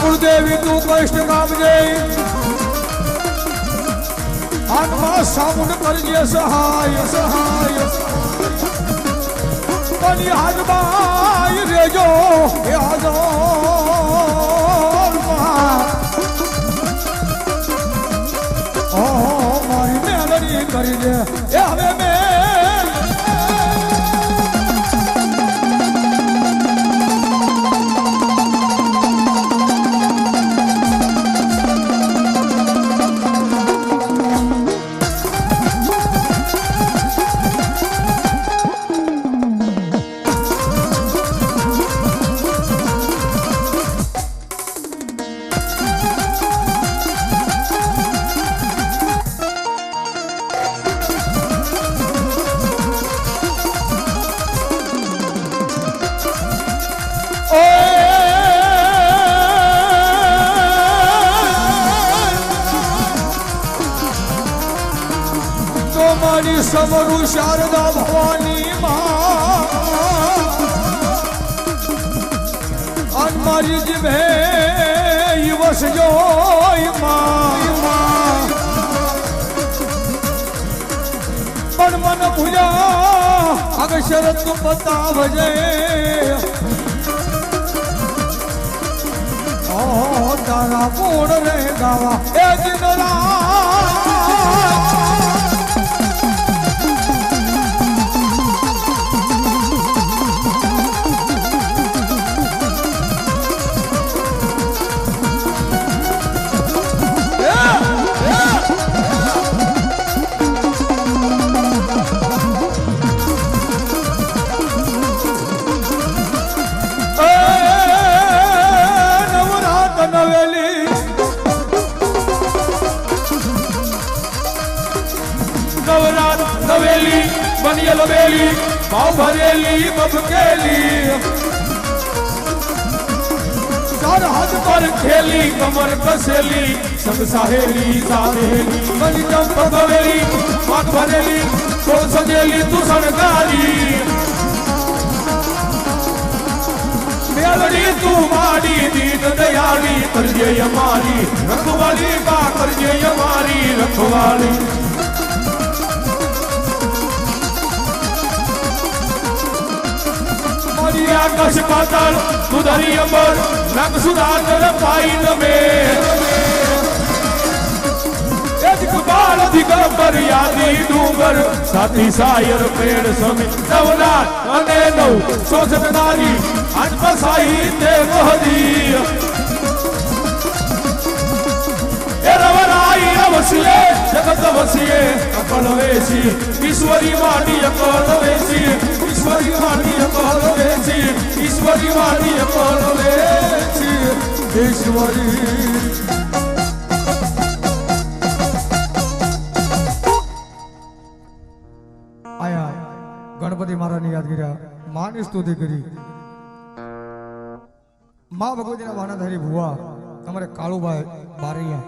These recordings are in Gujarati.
કુળદેવી તું કષ્ટ કામજે આત્મા સામુન કરજે સહાય સહાય. બની હાજબાઈ રેજો? હે કરી દે એ હવે મેલ સમરું શારદા ભવાની માં મારી જીભે વસ જોઈ માં પણ મન ભૂલ્યા અક્ષર તું બતાવજે તારા પૂર્ણ રે ગાવા એ દિન રાત ભાવ ભરેલી બબકેલી સરહદ પર ખેલી કમર કસેલી સંગ સાહેલી સાહેલી બની જમ પગવેલી પાક ભરેલી સોળ સજેલી તું શણગારી મેળડી તું માડી દીન દયાળી કરજે અમારી રખવાળી બા કરજે અમારી રખવાલી મારી આકાશ પાતાળ સુધારી અમર રંગ સુધાર પાઈ નમે બાળ દિગંબર યાદી ડુંગર તે જગત વસીએ અકલ વેસી ઈશ્વરી માટી અકલ વેસી આયા, ગણપતિ મહારાજની યાદ કર્યા, માની સ્તુતિ કરી. મા ભગવતીના વાનાધારી ભુવા, તમારે કાળુભાઈ બારૈયા.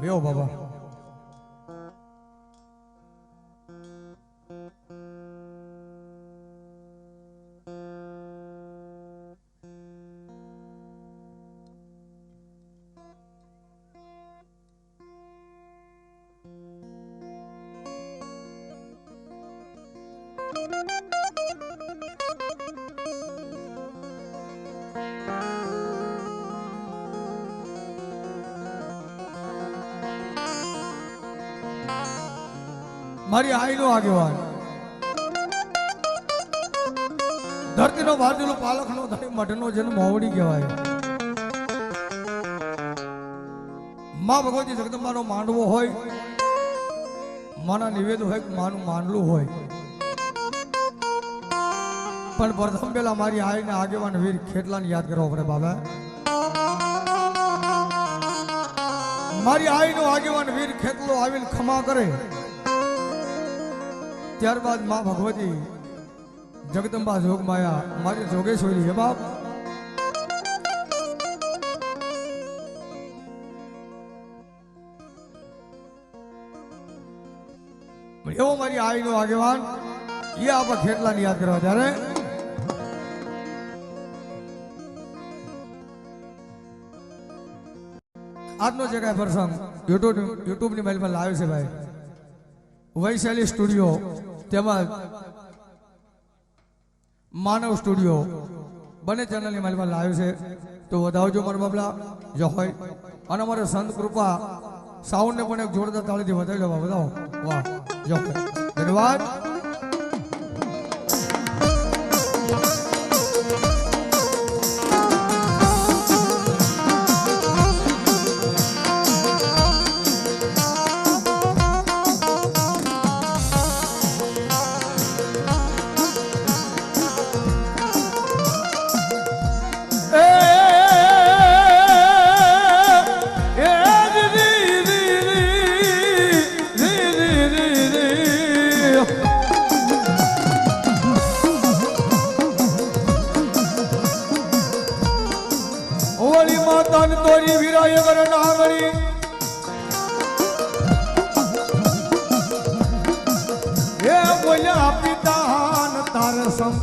વેવો બાબા. મારી આઈનો આગેવાન. ધરતીનો ભારતીનો પાલખનો ધણી મઠનો જન્મ મોવડી કહેવાય. માં ભગવતી જગદંબાનો માંડવો હોય, માના નિવેદ હોય માનું માંડલું હોય. પણ પ્રથમ પેલા મારી આઈને આગેવાન વીર ખેટલાને યાદ કરવો પડે, બાબા. મારી આઈનો આગેવાન વીર ખેતલો આવીને ખમા કરે. ત્યારબાદમાં ભગવતી જગદંબા જોગમાયા મારી જોગેશ્વરી હે બાપ. પણ એવો મારી આઈનો આગેવાન એ આપણે ખેટલાને યાદ કરવા ત્યારે આજનો જે કાંઈ પ્રસંગ યુટ્યુબ યુટ્યુબની માઇલમાં લાવ્યો છે ભાઈ. વૈશાલી સ્ટુડિયો તેમજ માનવ સ્ટુડિયો બંને ચેનલની માલિકમાં લાવ્યો છે. તો વધાવજો મારા બાબલા, જો હોય. અને અમારે સંત કૃપા સાઉન્ડને પણ એક જોરદાર તાળીથી વધાવી લો બતાવો વાહ, જો. ધન્યવાદ.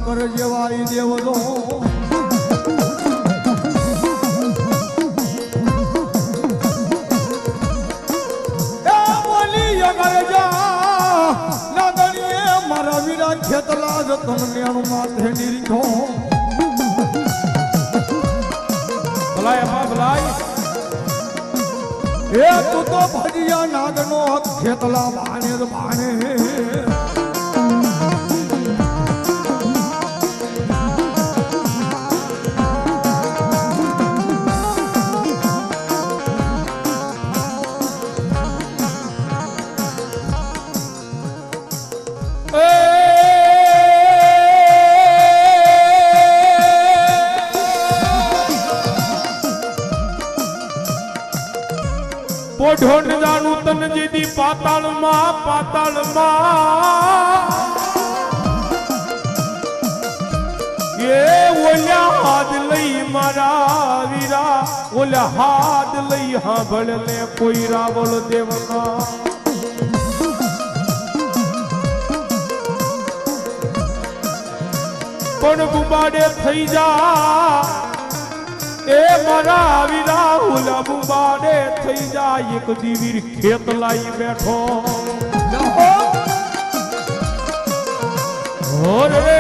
શંકર જેવાય નાગણીએ મારા વીરા ખેતલા જ તમને અણુ માથે નિરીખો ભલાય અમા ભલાય. એ તું તો ભજિયા નાગનો ખેતલા ભાણે જ પોઢોન જાનું તન જેદી પાતાળમાં પાતાળમાં. એ ઓલ્યા હાથ લઈ મારા વીરા, ઓલ્યા હાથ લઈ હાંભળ ને કોઈ રાવળ દેવના પણ ગુબાડે થઈ જા એ મારા વીરા ઓલા બુબાડે થઈ જાય એક દીવીર ખેત લાઈ બેઠો. ઓરે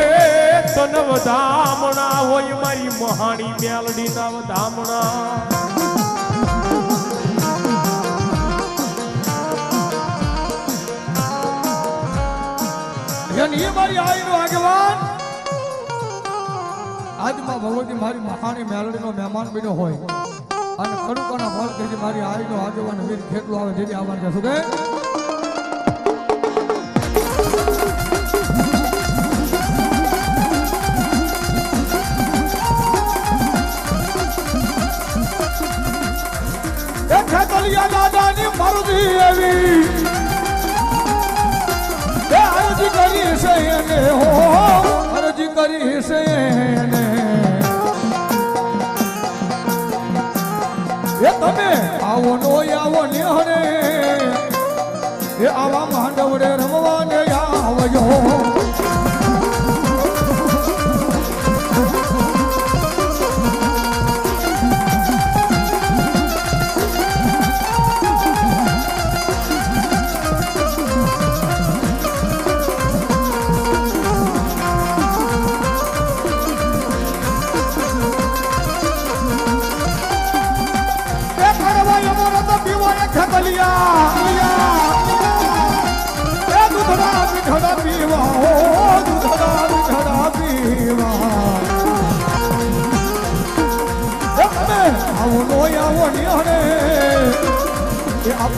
તન વધામણા હોય મારી મહાણી મેલડી ના વધામણા મારી આઈનો આગેવાન? આજમાં ભગવતી મારી મહાની મેલડીનો મહેમાન બન્યો હોય અને ખડુકાના ફળ કે મારી આઈનો આગેવાન વીર ખેતલો આવે જેથી આવવાનું જશું કે એ ખેતલિયા દાદાની મરજી એવી. છે કરી છે એને.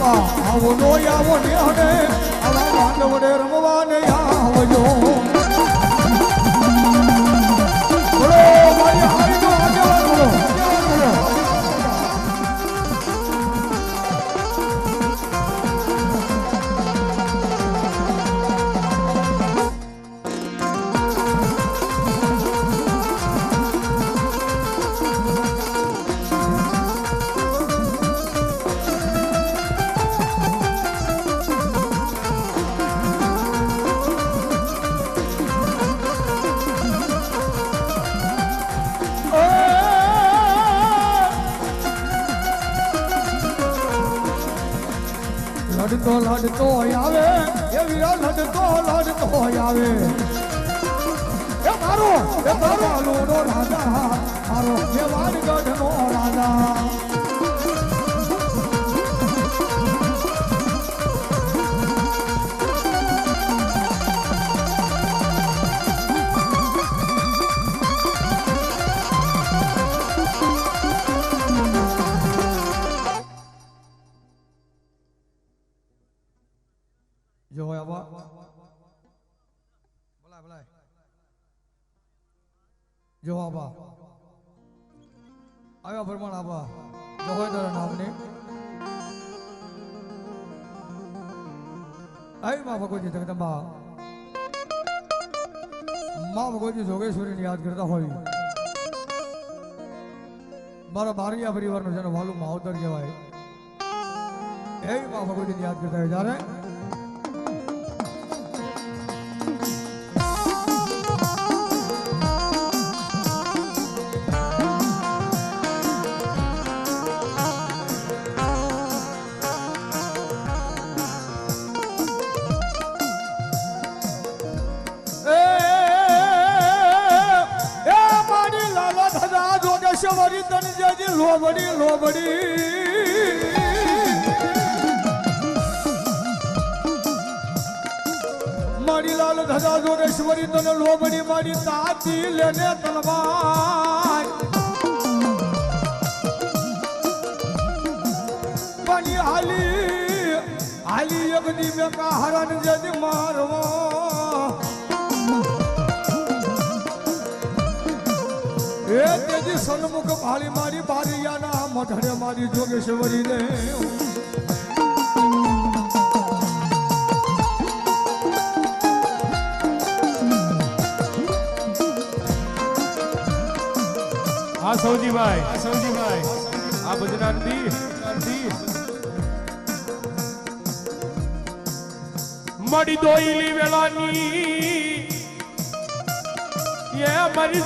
આવો નો આવો નિહણે આવા માંડવડે રમવાને આવજો તો લડતો આવે. એ વીરા લડતો લડતો આવે. એ મારો એ મારો લૂડો રાજા, મારો મેવાડગઢ નો રાજા. જો આવા આવ્યા પ્રમાણ આવા. જો હોય તારા નામને. આવી મા ભગવતી જગદંબા મા. ભગવતી જોગેશ્વરીને યાદ કરતા હોય. મારા બારૈયા પરિવારનો જેનો વાલું માવતર કહેવાય. એવી મા ભગવતીને યાદ કરતા હોય. જ્યારે લોબડી લોબડી મારી લાલ ધજા જોરેશ્વરી તને લોબડી મારી તાતી લેને તલવાર. મારી હાલી હાલી યગની મેં કા હરણ જેજી સન્મુખ ભાળી મારી બારિયાના મઢડે મારી જોગેશ્વરી ને આ સૌજીભાઈ. આ સૌજીભાઈ. આ નંદી. મળી દોઈલી વેળાની. એ મારી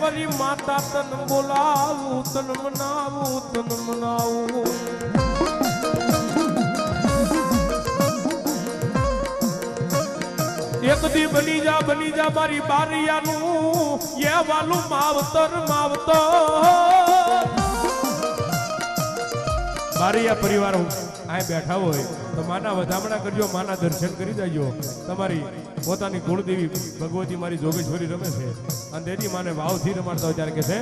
જોગેશ્વરી માતા તન બોલાવું તન મનાવું તન મનાવું. એક દી બની જા બની જા મારી બારિયાનું, એ વાલું માવતર માવતર. બારિયા પરિવાર અહીં બેઠા હોય. તો માના વધામણા કરજો, માના દર્શન કરી દેજો. તમારી પોતાની કુળદેવી ભગવતી મારી જોગેશ્વરી રમે છે. અને તેથી માને ભાવથી રમાડતા હોય ત્યારે કે છે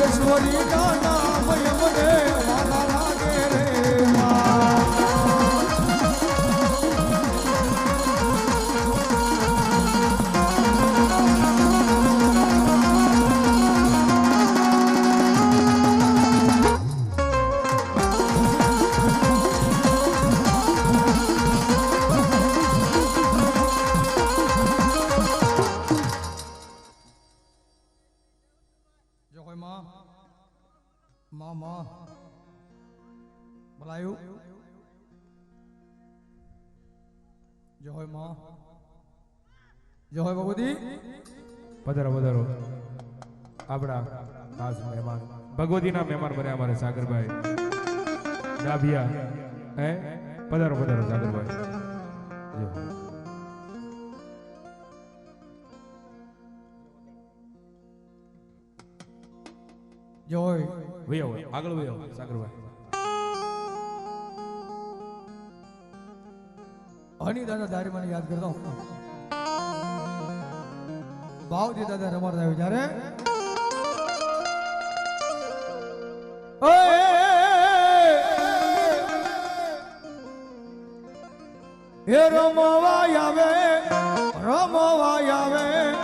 જોગેશ્વરી ના નામ મને બોલાયું જો હોયમાં જો હોય ભગવતી પધારો પધારો આપણા ખાસ મહેમાન ભગવતીના મહેમાન બન્યા અમારે સાગરભાઈ ડાભિયા હે પધારો પધારો સાગરભાઈ જો. જો હોય વહી આવો આગળ વહી આવો સાગરભાઈ હની દાદા દારી મને યાદ કરતો ભાવજી દાદા રમાડતા આવ્યું જ્યારે? એ રમવા આવે રમવાય આવે.